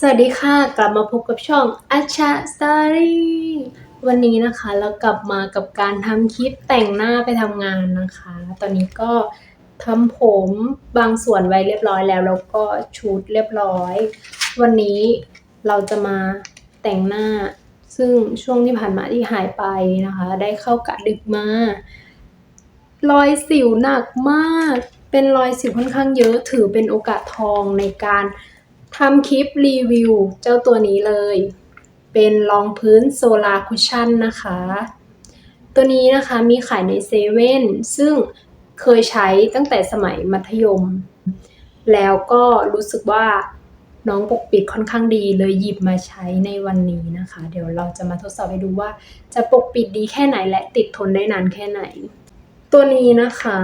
สวัสดีค่ะ กลับมาพบกับช่องอาชาสตอรี่วันนี้นะคะเรากลับมากับการทำคลิปแต่งหน้าไปทำงานนะคะ ตอนนี้ก็ทำผมบางส่วนไว้เรียบร้อยแล้ว แล้วก็ชุดเรียบร้อย วันนี้เราจะมาแต่งหน้า ซึ่งช่วงที่ผ่านมาที่หายไปนะคะ ได้เข้ากะดึกมารอยสิวหนักมาก เป็นรอยสิวค่อนข้างเยอะถือเป็นโอกาสทองในการ ทำคลิปรีวิวเจ้าตัวนี้เลย เป็นรองพื้นโซลาคุชชั่นนะคะ ตัวนี้นะคะมีขายในเซเว่นซึ่งเคยใช้ตั้งแต่สมัยมัธยม แล้วก็รู้สึกว่าน้องปกปิดค่อนข้างดีเลยหยิบมาใช้ในวันนี้นะคะ เดี๋ยวเราจะมาทดสอบให้ดูว่า จะปกปิดดีแค่ไหนและติดทนได้นานแค่ไหน ตัวนี้นะคะ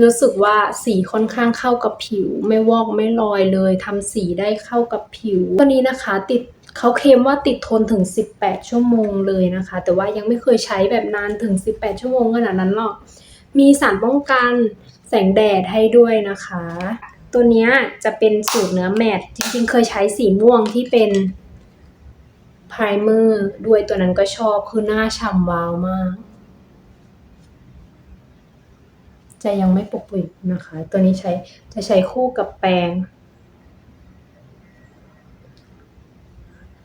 รู้สึกว่าสีค่อนข้างเข้ากับผิว ไม่วอกไม่ลอยเลยทำสีได้เข้ากับผิว ตัวนี้นะคะติดเขาเคลมว่าติดทนถึง 18 ชั่วโมงเลยนะคะ แต่ว่ายังไม่เคยใช้แบบนานถึง 18 ชั่วโมงขนาดนั้นหรอก มีสารป้องกันแสงแดดให้ด้วยนะคะ ตัวนี้จะเป็นสูตรเนื้อแมตต์จริงๆ เคยใช้สีม่วงที่เป็นไพรเมอร์ด้วยตัวนั้นก็ชอบคือหน้าฉ่ำวาวมาก จะยังไม่ปกปิดนะคะ ตัวนี้ใช้จะใช้คู่กับแปรง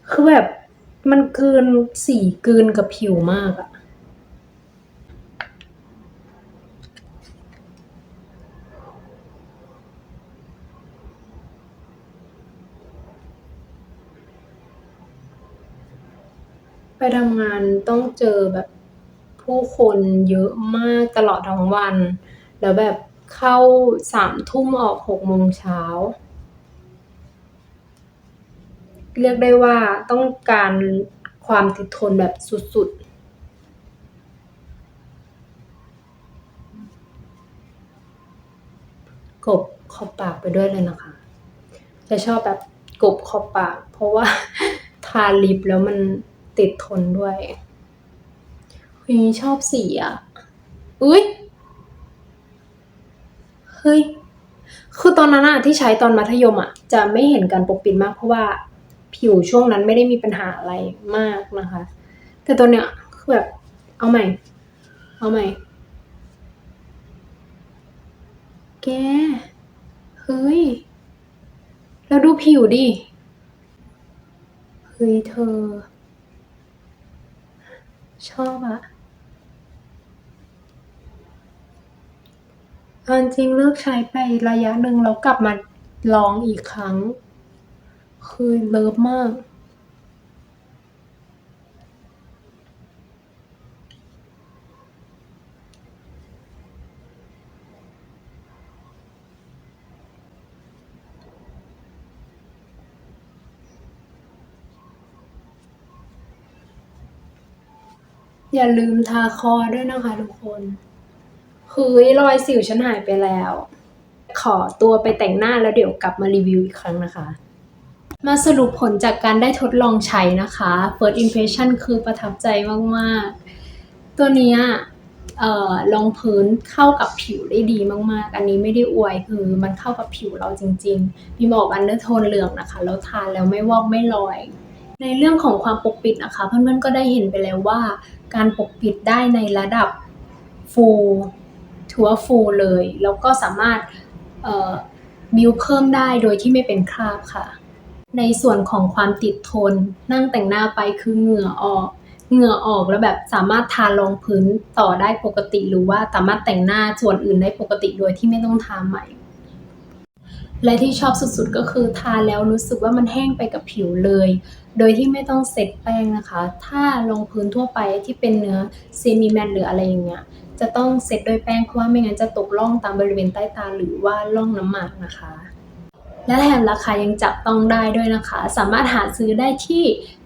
คือแบบมันกลืนสีกลืนกับผิวมากอะไปทำงานต้องเจอแบบผู้คนเยอะมากตลอดทั้งวัน แล้วแบบเข้าสามทุ่มออกหกโมงเช้า เรียกได้ว่าต้องการความติดทนแบบสุด ๆกบขอบปากไปด้วยเลยนะคะ จะชอบแบบกบขอบปาก เพราะว่าทาลิปแล้วมันติดทนด้วยเฮ้ชอบสีอะ อุ้ย ฮ้ย คือตอนนั้นอะที่ใช้ตอนมัธยมอะจะไม่เห็นการปกปิดมาก เพราะว่าผิวช่วงนั้นไม่ได้มีปัญหาอะไรมากนะคะ แต่ตอนเนี้ยคือแบบเอาใหม่ เอาใหม่ แก เฮ้ย แล้วดูผิวดิ เฮ้ยเธอ ชอบอะ เอาจริงเลิกใช้ไประยะหนึ่งแล้วกลับมาลองอีกครั้ง คือเลิฟมาก อย่าลืมทาคอด้วยนะคะทุกคน คือรอยสิวฉันหายไปแล้ว ขอตัวไปแต่งหน้าแล้วเดี๋ยวกลับมารีวิวอีกครั้งนะคะ มาสรุปผลจากการได้ทดลองใช้นะคะ first impression คือประทับใจมากๆ ตัวนี้ยเอ่อรองพื้นเข้ากับผิวได้ดีมากๆ อันนี้ไม่ได้อวยคือมันเข้ากับผิวเราจริงๆ มีบอกอันเดอร์โทนเหลืองนะคะ แล้วทานแล้วไม่วอกไม่ลอย ในเรื่องของความปกปิดนะคะ เพื่อนๆก็ได้เห็นไปแล้วว่า การปกปิดได้ในระดับ full ถือว่า full เลย แล้วก็สามารถบิวเพิ่มได้โดยที่ไม่เป็นคราบค่ะ ในส่วนของความติดทนนั่งแต่งหน้าไปคือเหงื่อออกเหงื่อออกแล้วแบบสามารถทารองพื้นต่อได้ปกติ หรือว่าสามารถแต่งหน้าส่วนอื่นได้ปกติโดยที่ไม่ต้องทาใหม่ และที่ชอบสุดๆก็คือทาแล้วรู้สึกว่ามันแห้งไปกับผิวเลย โดยที่ไม่ต้องเซตแป้งนะคะ ถ้ารองพื้นทั่วไปที่เป็นเนื้อเซมิแมตหรืออะไรอย่างเงี้ย จะต้องเซตด้วยแป้งเพราะว่าไม่งั้นจะตกร่องตามบริเวณใต้ตาหรือว่าร่องน้ำหมากนะคะ และแถมราคายังจับต้องได้ด้วยนะคะ สามารถหาซื้อได้ที่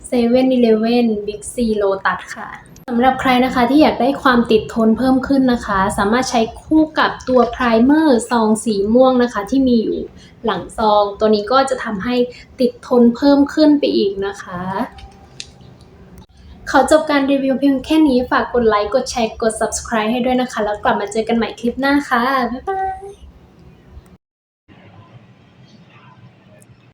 เซเว่นอีเลฟเว่นบิ๊กซีโลตัสค่ะสำหรับใครนะคะที่อยากได้ความติดทนเพิ่มขึ้นนะคะ สามารถใช้คู่กับตัวไพรเมอร์ซองสีม่วงนะคะ ที่มีอยู่หลังซอง ตัวนี้ก็จะทำให้ติดทนเพิ่มขึ้นไปอีกนะคะ ขอจบการรีวิวเพียงแค่นี้ฝากกดไลค์ กดแชร์ กด subscribe ให้ด้วยนะคะ แล้วกลับมาเจอกันใหม่คลิปหน้าค่ะ บ๊ายบาย